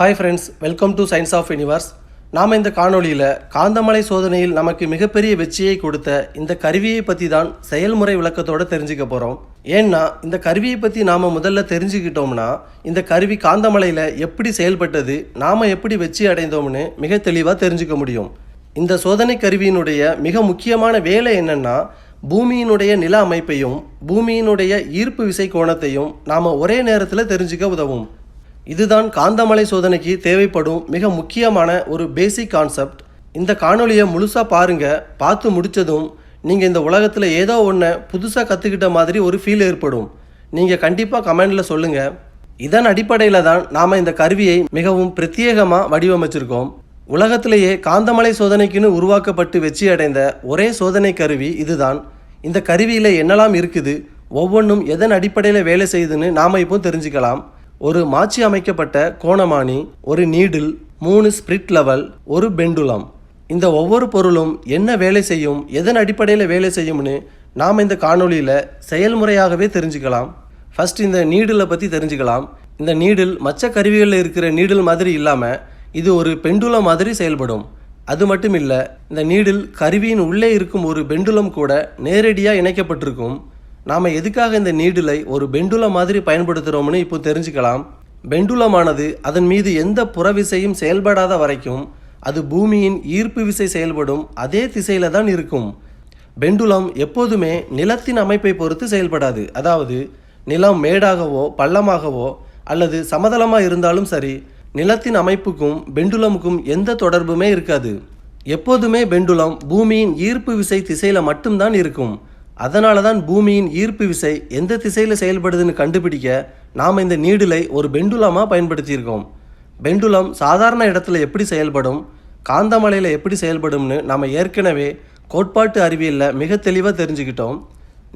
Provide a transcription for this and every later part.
Hi friends welcome to science of universe நாம் இந்த காணொளியில் காந்தமலை சோதனையில் நமக்கு மிகப்பெரிய வெற்றியை கொடுத்த இந்த கருவியை பற்றி தான் செயல்முறை விளக்கத்தோடு தெரிஞ்சுக்க போகிறோம் ஏன்னா இந்த கருவியை பற்றி நாம் முதல்ல தெரிஞ்சுக்கிட்டோம்னா இந்த கருவி காந்தமலையில் எப்படி செயல்பட்டது நாம் எப்படி வெற்றி அடைந்தோம்னு மிக தெளிவாக தெரிஞ்சுக்க முடியும். இந்த சோதனை கருவியினுடைய மிக முக்கியமான வேலை என்னென்னா பூமியினுடைய நில அமைப்பையும் பூமியினுடைய ஈர்ப்பு விசை கோணத்தையும் நாம் ஒரே நேரத்தில் தெரிஞ்சுக்க உதவும். இதுதான் காந்தமலை சோதனைக்கு தேவைப்படும் மிக முக்கியமான ஒரு பேசிக் கான்செப்ட் இந்த காணொளியை முழுசாக பாருங்க பார்த்து முடிச்சதும் நீங்கள் இந்த உலகத்தில் ஏதோ ஒன்றை புதுசாக கற்றுக்கிட்ட மாதிரி ஒரு ஃபீல் ஏற்படும். நீங்கள் கண்டிப்பாக கமெண்டில் சொல்லுங்கள் இதன் அடிப்படையில் தான் நாம் இந்த கருவியை மிகவும் பிரத்யேகமாக வடிவமைச்சிருக்கோம். உலகத்திலேயே காந்தமலை சோதனைக்குன்னு உருவாக்கப்பட்டு வெற்றி அடைந்த ஒரே சோதனை கருவி இதுதான். இந்த கருவியில் என்னெல்லாம் இருக்குது ஒவ்வொன்றும் எதன் அடிப்படையில் வேலை செய்யுதுன்னு நாம் இப்போ தெரிஞ்சுக்கலாம். ஒரு மாற்றி அமைக்கப்பட்ட கோணமானி ஒரு நீடில் மூணு ஸ்பிரிட் லெவல் ஒரு பெண்டுலம். இந்த ஒவ்வொரு பொருளும் என்ன வேலை செய்யும் எதன் அடிப்படையில் வேலை செய்யும்னு நாம் இந்த காணொளியில் செயல்முறையாகவே தெரிஞ்சுக்கலாம். ஃபர்ஸ்ட் இந்த நீடிலை பற்றி தெரிஞ்சுக்கலாம். இந்த நீடில் மற்ற கருவிகளில் இருக்கிற நீடில் மாதிரி இல்லாமல் இது ஒரு பெண்டுலம் மாதிரி செயல்படும். அது மட்டும் இல்லை இந்த நீடில் கருவியின் உள்ளே இருக்கும் ஒரு பெண்டுலம் கூட நேரடியாக இணைக்கப்பட்டிருக்கும். நாம் எதுக்காக இந்த நீடிலை ஒரு பெண்டுலம் மாதிரி பயன்படுத்துகிறோம்னு இப்போ தெரிஞ்சுக்கலாம். பெண்டுலமானது அதன் மீது எந்த புறவிசையும் செயல்படாத வரைக்கும் அது பூமியின் ஈர்ப்பு விசை செயல்படும் அதே திசையில் தான் இருக்கும். பெண்டுலம் எப்போதுமே நிலத்தின் அமைப்பை பொறுத்து செயல்படாது. அதாவது நிலம் மேடாகவோ பள்ளமாகவோ அல்லது சமதளமாக இருந்தாலும் சரி நிலத்தின் அமைப்புக்கும் பெண்டுலமுக்கும் எந்த தொடர்புமே இருக்காது. எப்போதுமே பெண்டுலம் பூமியின் ஈர்ப்பு விசை திசையில் மட்டும்தான் இருக்கும். அதனால தான் பூமியின் ஈர்ப்பு விசை எந்த திசையில் செயல்படுதுன்னு கண்டுபிடிக்க நாம் இந்த நீடிலை ஒரு பெண்டுலமாக பயன்படுத்தியிருக்கோம். பெண்டுலம் சாதாரண இடத்துல எப்படி செயல்படும் காந்தமலையில் எப்படி செயல்படும்னு நாம் ஏற்கனவே கோட்பாட்டு அறிவியலில் மிக தெளிவாக தெரிஞ்சுக்கிட்டோம்.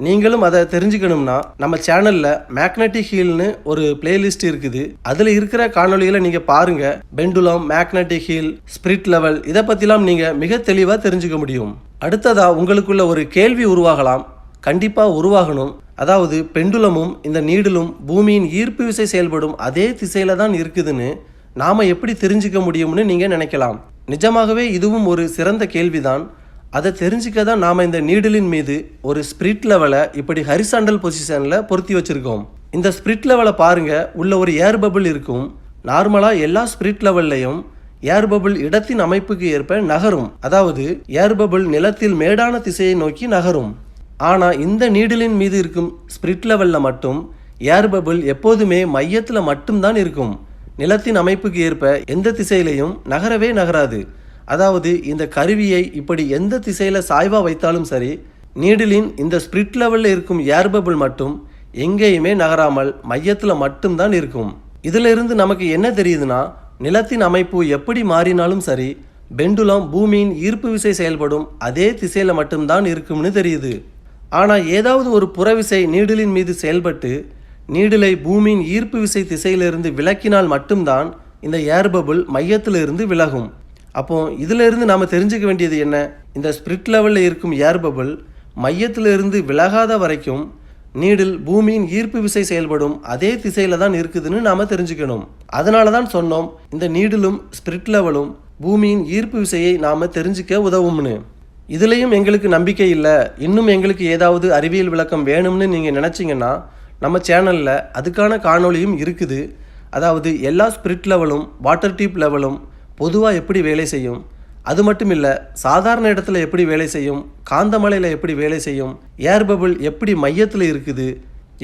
நீங்களும் அதை தெரிஞ்சுக்கணும்னா நம்ம சேனலில் மேக்னட்டிக் ஹீல்னு ஒரு பிளேலிஸ்ட் இருக்குது. அதில் இருக்கிற காணொளிகளை நீங்கள் பாருங்கள் pendulum magnetic heel spirit level இதை பற்றிலாம் நீங்கள் மிக தெளிவாக தெரிஞ்சுக்க முடியும். அடுத்ததாக உங்களுக்குள்ள ஒரு கேள்வி உருவாகலாம். கண்டிப்பாக உருவாகணும். அதாவது பெண்டுலமும் இந்த நீடலும் பூமியின் ஈர்ப்பு விசை செயல்படும் அதே திசையில தான் இருக்குதுன்னு நாம் எப்படி தெரிஞ்சுக்க முடியும்னு நீங்கள் நினைக்கலாம். நிஜமாகவே இதுவும் ஒரு சிறந்த கேள்விதான். அதை தெரிஞ்சுக்க தான் நாம் இந்த நீடலின் மீது ஒரு ஸ்பிரிட் லெவலை இப்படி ஹரிசாண்டல் பொசிஷனில் பொருத்தி வச்சுருக்கோம். இந்த ஸ்பிரிட் லெவலை பாருங்கள் உள்ள ஒரு ஏர் பபிள் இருக்கும். நார்மலாக எல்லா ஸ்பிரிட் லெவல்லையும் ஏர் பபிள் இடத்தின் அமைப்புக்கு ஏற்ப நகரும். அதாவது ஏர் பபிள் நிலத்தில் மேடான திசையை நோக்கி நகரும். ஆனால் இந்த நீடிலின் மீது இருக்கும் ஸ்பிரிட் லெவலில் மட்டும் ஏர் பபிள் எப்போதுமே மையத்தில் மட்டும்தான் இருக்கும். நிலத்தின் அமைப்புக்கு ஏற்ப எந்த திசையிலையும் நகரவே நகராது. அதாவது இந்த கருவியை இப்படி எந்த திசையில் சாய்வாக வைத்தாலும் சரி நீடிலின் இந்த ஸ்பிரிட் லெவலில் இருக்கும் ஏர் பபிள் மட்டும் எங்கேயுமே நகராமல் மையத்தில் மட்டும்தான் இருக்கும். இதிலிருந்து நமக்கு என்ன தெரியுதுன்னா நிலத்தின் அமைப்பு எப்படி மாறினாலும் சரி பெண்டுலம் பூமியின் ஈர்ப்பு விசை செயல்படும் அதே திசையில் மட்டும்தான் இருக்கும்னு தெரியுது. ஆனால் ஏதாவது ஒரு புறவிசை நீடிலின் மீது செயல்பட்டு நீடிலை பூமியின் ஈர்ப்பு விசை திசையிலிருந்து விலக்கினால் மட்டும்தான் இந்த ஏர் பபுள் மையத்திலிருந்து விலகும். அப்போ இதிலிருந்து நாம் தெரிஞ்சுக்க வேண்டியது என்ன? இந்த ஸ்பிரிட் லெவலில் இருக்கும் ஏர் பபுள் மையத்திலிருந்து விலகாத வரைக்கும் நீடில் பூமியின் ஈர்ப்பு விசை செயல்படும் அதே திசையில தான் இருக்குதுன்னு நாம தெரிஞ்சுக்கணும். அதனால தான் சொன்னோம் இந்த நீடிலும் ஸ்பிரிட் லெவலும் பூமியின் ஈர்ப்பு விசையை நாம தெரிஞ்சுக்க உதவும்னு. இதுலேயும் எங்களுக்கு நம்பிக்கை இல்லை. இன்னும் எங்களுக்கு ஏதாவது அறிவியல் விளக்கம் வேணும்னு நீங்கள் நினச்சிங்கன்னா நம்ம சேனலில் அதுக்கான காணொளியும் இருக்குது. அதாவது எல்லா ஸ்பிரிட் லெவலும் வாட்டர் டீப் லெவலும் பொதுவாக எப்படி வேலை செய்யும்? அது மட்டும் இல்லை சாதாரண இடத்துல எப்படி வேலை செய்யும்? காந்தமலையில் எப்படி வேலை செய்யும்? ஏர் பபிள் எப்படி மையத்தில் இருக்குது?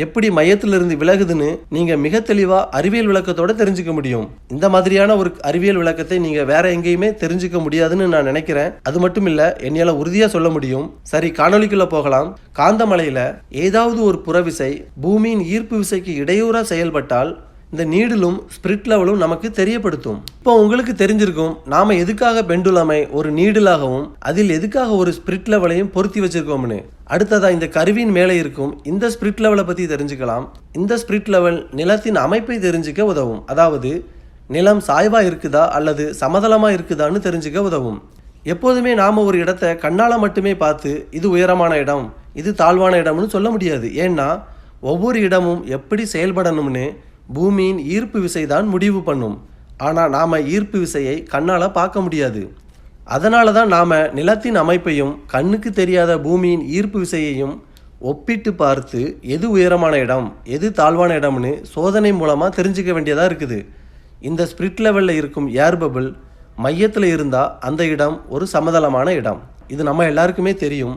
எப்படி மையத்திலிருந்து விலகுதுன்னு நீங்கள் மிக தெளிவா அறிவியல் விளக்கத்தோட தெரிஞ்சுக்க முடியும். இந்த மாதிரியான ஒரு அறிவியல் விளக்கத்தை நீங்கள் வேற எங்கேயுமே தெரிஞ்சுக்க முடியாதுன்னு நான் நினைக்கிறேன். அது மட்டும் இல்லை என்னால் உறுதியாக சொல்ல முடியும். சரி காணொலிக்குள்ள போகலாம். காந்தமலையில் ஏதாவது ஒரு புறவிசை பூமியின் ஈர்ப்பு விசைக்கு இடையூறாக செயல்பட்டால் இந்த நீடிலும் ஸ்பிரிட் லெவலும் நமக்கு தெரியப்படுத்தும். இப்போ உங்களுக்கு தெரிஞ்சிருக்கும் நாம எதுக்காக பெண்டுலமை ஒரு நீடிலாகவும் அதில் எதுக்காக ஒரு ஸ்பிரிட் லெவலையும் பொருத்தி வச்சிருக்கோம்னு. அடுத்ததா இந்த கருவியின் மேலே இருக்கும் இந்த ஸ்பிரிட் லெவலை பற்றி தெரிஞ்சுக்கலாம். இந்த ஸ்பிரிட் லெவல் நிலத்தின் அமைப்பை தெரிஞ்சுக்க உதவும். அதாவது நிலம் சாய்வா இருக்குதா அல்லது சமதளமாக இருக்குதான்னு தெரிஞ்சுக்க உதவும். எப்போதுமே நாம் ஒரு இடத்த கண்ணால் மட்டுமே பார்த்து இது உயரமான இடம் இது தாழ்வான இடம்னு சொல்ல முடியாது. ஏன்னா ஒவ்வொரு இடமும் எப்படி செயல்படணும்னு பூமியின் ஈர்ப்பு விசை தான் முடிவு பண்ணும். ஆனால் நாம் ஈர்ப்பு விசையை கண்ணால் பார்க்க முடியாது. அதனால தான் நாம் நிலத்தின் அமைப்பையும் கண்ணுக்கு தெரியாத பூமியின் ஈர்ப்பு விசையையும் ஒப்பிட்டு பார்த்து எது உயரமான இடம் எது தாழ்வான இடம்னு சோதனை மூலமாக தெரிஞ்சுக்க வேண்டியதாக இருக்குது. இந்த ஸ்பிரிட் லெவலில் இருக்கும் ஏர் பபிள் மையத்தில் இருந்தால் அந்த இடம் ஒரு சமதளமான இடம். இது நம்ம எல்லாருக்குமே தெரியும்.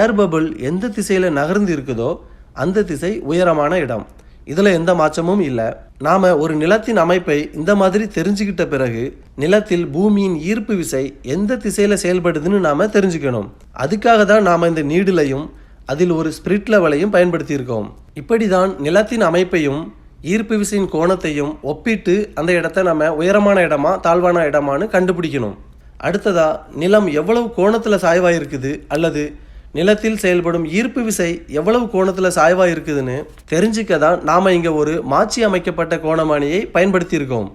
ஏர் பபிள் எந்த திசையில் நகர்ந்து இருக்குதோ அந்த திசை உயரமான இடம். இதில் எந்த மாற்றமும் இல்லை. நாம் ஒரு நிலத்தின் அமைப்பை இந்த மாதிரி தெரிஞ்சுக்கிட்ட பிறகு நிலத்தில் பூமியின் ஈர்ப்பு விசை எந்த திசையில் செயல்படுதுன்னு நாம் தெரிஞ்சுக்கணும். அதுக்காக தான் நாம் இந்த நீடிலையும் அதில் ஒரு ஸ்பிரிட் லெவலையும் பயன்படுத்தியிருக்கோம். இப்படி தான் நிலத்தின் அமைப்பையும் ஈர்ப்பு விசையின் கோணத்தையும் ஒப்பிட்டு அந்த இடத்த நம்ம உயரமான இடமா தாழ்வான இடமான்னு கண்டுபிடிக்கணும். அடுத்ததாக நிலம் எவ்வளவு கோணத்தில் சாய்வாக இருக்குது அல்லது நிலத்தில் செயல்படும் ஈர்ப்பு விசை எவ்வளவு கோணத்தில் சாய்வாக இருக்குதுன்னு தெரிஞ்சுக்க தான் நாம் இங்கே ஒரு மாற்றி அமைக்கப்பட்ட கோணமானியை பயன்படுத்தியிருக்கோம்.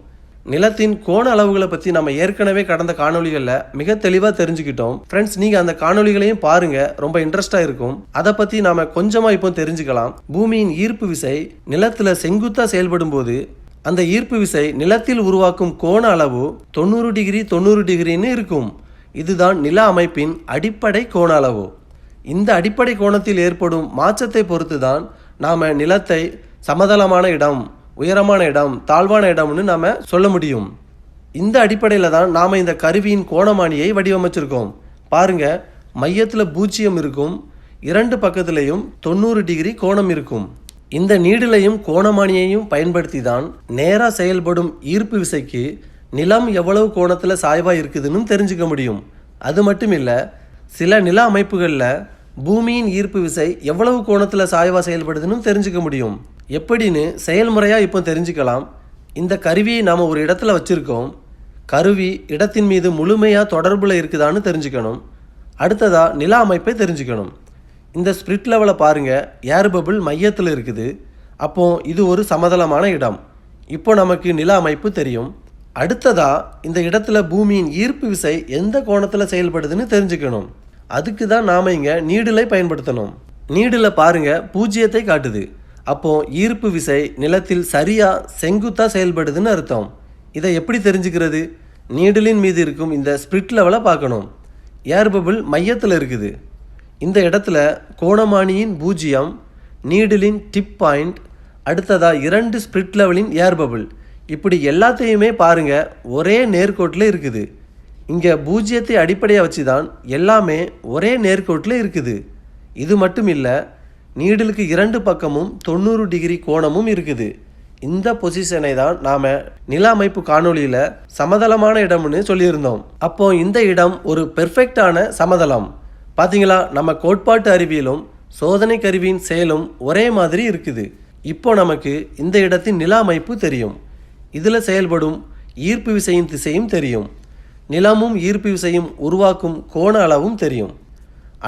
நிலத்தின் கோண அளவுகளை பற்றி நம்ம ஏற்கனவே கடந்த காணொளிகளில் மிக தெளிவாக தெரிஞ்சுக்கிட்டோம். ஃப்ரெண்ட்ஸ் நீங்கள் அந்த காணொளிகளையும் பாருங்கள் ரொம்ப இன்ட்ரெஸ்டாக இருக்கும். அதை பற்றி நாம் கொஞ்சமாக இப்போ தெரிஞ்சுக்கலாம். பூமியின் ஈர்ப்பு விசை நிலத்தில் செங்குத்தாக செயல்படும் போது அந்த ஈர்ப்பு விசை நிலத்தில் உருவாக்கும் கோண அளவு தொண்ணூறு டிகிரி தொண்ணூறு டிகிரின்னு இருக்கும். இதுதான் நில அமைப்பின் அடிப்படை கோண அளவு. இந்த அடிப்படை கோணத்தில் ஏற்படும் மாற்றத்தை பொறுத்து தான் நாம் நிலத்தை சமதளமான இடம் உயரமான இடம் தாழ்வான இடம்னு நாம் சொல்ல முடியும். இந்த அடிப்படையில் தான் நாம் இந்த கருவியின் கோணமானியை வடிவமைச்சிருக்கோம். பாருங்க மையத்தில் பூஜ்ஜியம் இருக்கும் இரண்டு பக்கத்துலேயும் தொண்ணூறு டிகிரி கோணம் இருக்கும். இந்த நீடிலையும் கோணமானியையும் பயன்படுத்தி தான் நேராக செயல்படும் ஈர்ப்பு விசைக்கு நிலம் எவ்வளவு கோணத்தில் சாய்வாக இருக்குதுன்னு தெரிஞ்சுக்க முடியும். அது மட்டும் இல்லை சில நில அமைப்புகளில் பூமியின் ஈர்ப்பு விசை எவ்வளவு கோணத்தில் சாய்வாக செயல்படுதுன்னு தெரிஞ்சுக்க முடியும். எப்படின்னு செயல்முறையாக இப்போ தெரிஞ்சுக்கலாம். இந்த கருவியை நாம் ஒரு இடத்துல வச்சுருக்கோம். கருவி இடத்தின் மீது முழுமையாக தொடர்பில் இருக்குதான்னு தெரிஞ்சுக்கணும். அடுத்ததாக நில அமைப்பை தெரிஞ்சுக்கணும். இந்த ஸ்பிரிட் லெவலை பாருங்கள் ஏர் பபிள் மையத்தில் இருக்குது. அப்போது இது ஒரு சமதளமான இடம். இப்போ நமக்கு நில அமைப்பு தெரியும். அடுத்ததா இந்த இடத்துல பூமியின் ஈர்ப்பு விசை எந்த கோணத்தில் செயல்படுதுன்னு தெரிஞ்சுக்கணும். அதுக்கு தான் நாம் இங்கே நீடிலை பயன்படுத்தணும். நீடில் பாருங்க பூஜ்ஜியத்தை காட்டுது. அப்போ ஈர்ப்பு விசை நிலத்தில் சரியாக செங்குத்தாக செயல்படுதுன்னு அர்த்தம். இதை எப்படி தெரிஞ்சுக்கிறது? நீடிலின் மீது இருக்கும் இந்த ஸ்பிரிட் லெவலை பார்க்கணும். ஏர் பபிள் மையத்தில் இருக்குது. இந்த இடத்துல கோணமானியின் பூஜ்ஜியம் நீடிலின் டிப் பாயிண்ட் அடுத்ததா இரண்டு ஸ்பிரிட் லெவலின் ஏர் பபிள் இப்படி எல்லாத்தையுமே பாருங்க ஒரே நேர்கோட்டில் இருக்குது. இங்கே பூஜ்ஜியத்தை அடிப்படையாக வச்சு தான் எல்லாமே ஒரே நேர்கோட்டில் இருக்குது. இது மட்டும் இல்லை நீடிலுக்கு இரண்டு பக்கமும் தொண்ணூறு டிகிரி கோணமும் இருக்குது. இந்த பொசிஷனை தான் நாம் நில அமைப்பு காணொளியில் சமதளமான இடம்னு சொல்லியிருந்தோம். அப்போ இந்த இடம் ஒரு பெர்ஃபெக்டான சமதளம். பார்த்தீங்களா நம்ம கோட்பாட்டு அறிவியலும் சோதனை கருவியின் செயலும் ஒரே மாதிரி இருக்குது. இப்போ நமக்கு இந்த இடத்தின் நில அமைப்பு தெரியும். இதில் செயல்படும் ஈர்ப்பு விசையின் திசையும் தெரியும். நிலமும் ஈர்ப்பு விசையும் உருவாக்கும் கோண அளவும் தெரியும்.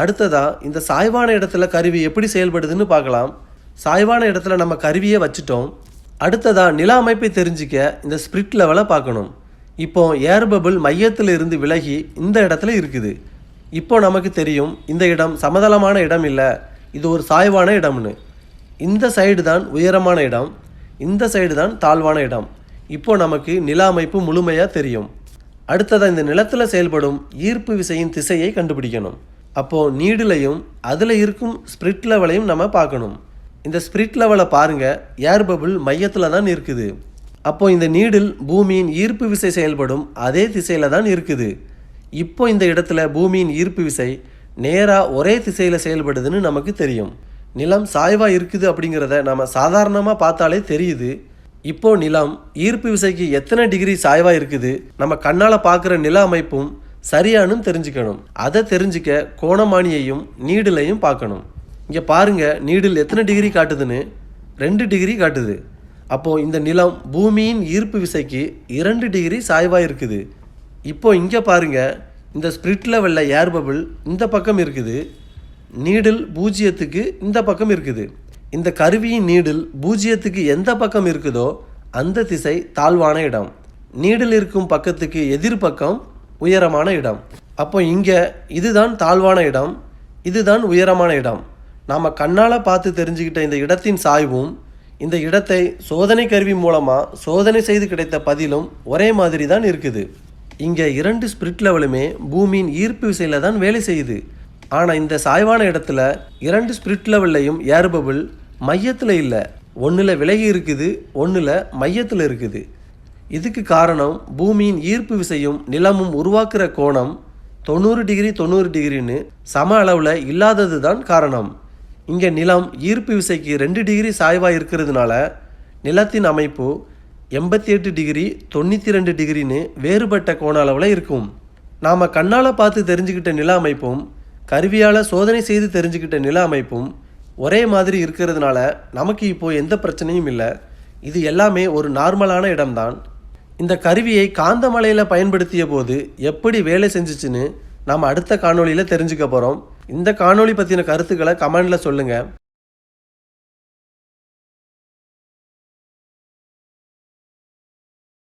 அடுத்ததாக இந்த சாய்வான இடத்துல கருவி எப்படி செயல்படுதுன்னு பார்க்கலாம். சாய்வான இடத்துல நம்ம கருவியை வச்சுட்டோம். அடுத்ததாக நில அமைப்பை தெரிஞ்சிக்க இந்த ஸ்பிரிட் லெவலை பார்க்கணும். இப்போ ஏர் பபிள் மையத்தில் இருந்து விலகி இந்த இடத்துல இருக்குது. இப்போ நமக்கு தெரியும் இந்த இடம் சமதளமான இடம் இல்லை இது ஒரு சாய்வான இடம்னு. இந்த சைடு தான் உயரமான இடம் இந்த சைடு தான் தாழ்வான இடம். இப்போ நமக்கு நில அமைப்பு முழுமையாக தெரியும். அடுத்ததாக இந்த நிலத்தில் செயல்படும் ஈர்ப்பு விசையின் திசையை கண்டுபிடிக்கணும். அப்போது நீடிலையும் அதில் இருக்கும் ஸ்பிரிட் லெவலையும் நம்ம பார்க்கணும். இந்த ஸ்பிரிட் லெவலை பாருங்கள் ஏர் பபுள் மையத்தில் தான் இருக்குது. அப்போ இந்த நீடில் பூமியின் ஈர்ப்பு விசை செயல்படும் அதே திசையில் தான் இருக்குது. இப்போ இந்த இடத்துல பூமியின் ஈர்ப்பு விசை நேராக ஒரே திசையில் செயல்படுதுன்னு நமக்கு தெரியும். நிலம் சாய்வாக இருக்குது அப்படிங்கிறத நம்ம சாதாரணமாக பார்த்தாலே தெரியுது. இப்போ நிலம் ஈர்ப்பு விசைக்கு எத்தனை டிகிரி சாய்வாக இருக்குது நம்ம கண்ணால் பார்க்குற நில அமைப்பும் சரியானும் தெரிஞ்சுக்கணும். அதை தெரிஞ்சுக்க கோணமானியையும் நீடிலையும் பார்க்கணும். இங்கே பாருங்க நீடில் எத்தனை டிகிரி காட்டுதுன்னு? ரெண்டு டிகிரி காட்டுது. அப்போது இந்த நிலம் பூமியின் ஈர்ப்பு விசைக்கு இரண்டு டிகிரி சாய்வாக இருக்குது. இப்போ இங்கே பாருங்க இந்த ஸ்பிரிட் லெவலில் ஏர் பபிள் இந்த பக்கம் இருக்குது. நீடில் பூஜ்ஜியத்துக்கு இந்த பக்கம் இருக்குது. இந்த கருவியின் நீடில் பூஜ்ஜியத்துக்கு எந்த பக்கம் இருக்குதோ அந்த திசை தாழ்வான இடம். நீடில் இருக்கும் பக்கத்துக்கு எதிர்பக்கம் உயரமான இடம். அப்போ இங்கே இதுதான் தாழ்வான இடம் இதுதான் உயரமான இடம். நாம் கண்ணால் பார்த்து தெரிஞ்சுக்கிட்ட இந்த இடத்தின் சாய்வும் இந்த இடத்தை சோதனை கருவி மூலமாக சோதனை செய்து கிடைத்த பதிலும் ஒரே மாதிரி தான் இருக்குது. இங்கே இரண்டு ஸ்பிரிட் லெவலுமே பூமியின் ஈர்ப்பு விசையில் தான் வேலை செய்யுது. ஆனால் இந்த சாய்வான இடத்துல இரண்டு ஸ்பிரிட் லெவல்லையும் ஏர் மையத்தில் இல்லை. ஒன்றில் விலகி இருக்குது ஒன்றில் மையத்தில் இருக்குது. இதுக்கு காரணம் பூமியின் ஈர்ப்பு விசையும் நிலமும் உருவாக்குற கோணம் தொண்ணூறு டிகிரி தொண்ணூறு டிகிரின்னு சம அளவில் இல்லாதது தான் காரணம். இங்கே நிலம் ஈர்ப்பு விசைக்கு ரெண்டு டிகிரி சாய்வாக இருக்கிறதுனால நிலத்தின் அமைப்பு எண்பத்தி எட்டு டிகிரி தொண்ணூற்றி ரெண்டு டிகிரின்னு வேறுபட்ட கோண அளவில் இருக்கும். நாம் கண்ணால் பார்த்து தெரிஞ்சுக்கிட்ட நில அமைப்பும் கருவியால் சோதனை செய்து தெரிஞ்சுக்கிட்ட நில அமைப்பும் ஒரே மாதிரி இருக்கிறதுனால நமக்கு இப்போது எந்த பிரச்சனையும் இல்லை. இது எல்லாமே ஒரு நார்மலான இடம்தான். இந்த கருவியை காந்தமலையில் பயன்படுத்திய போது எப்படி வேலை செஞ்சிச்சுன்னு நாம் அடுத்த காணொளியில் தெரிஞ்சுக்க போகிறோம் இந்த காணொளி பற்றின கருத்துக்களை கமெண்டில் சொல்லுங்கள்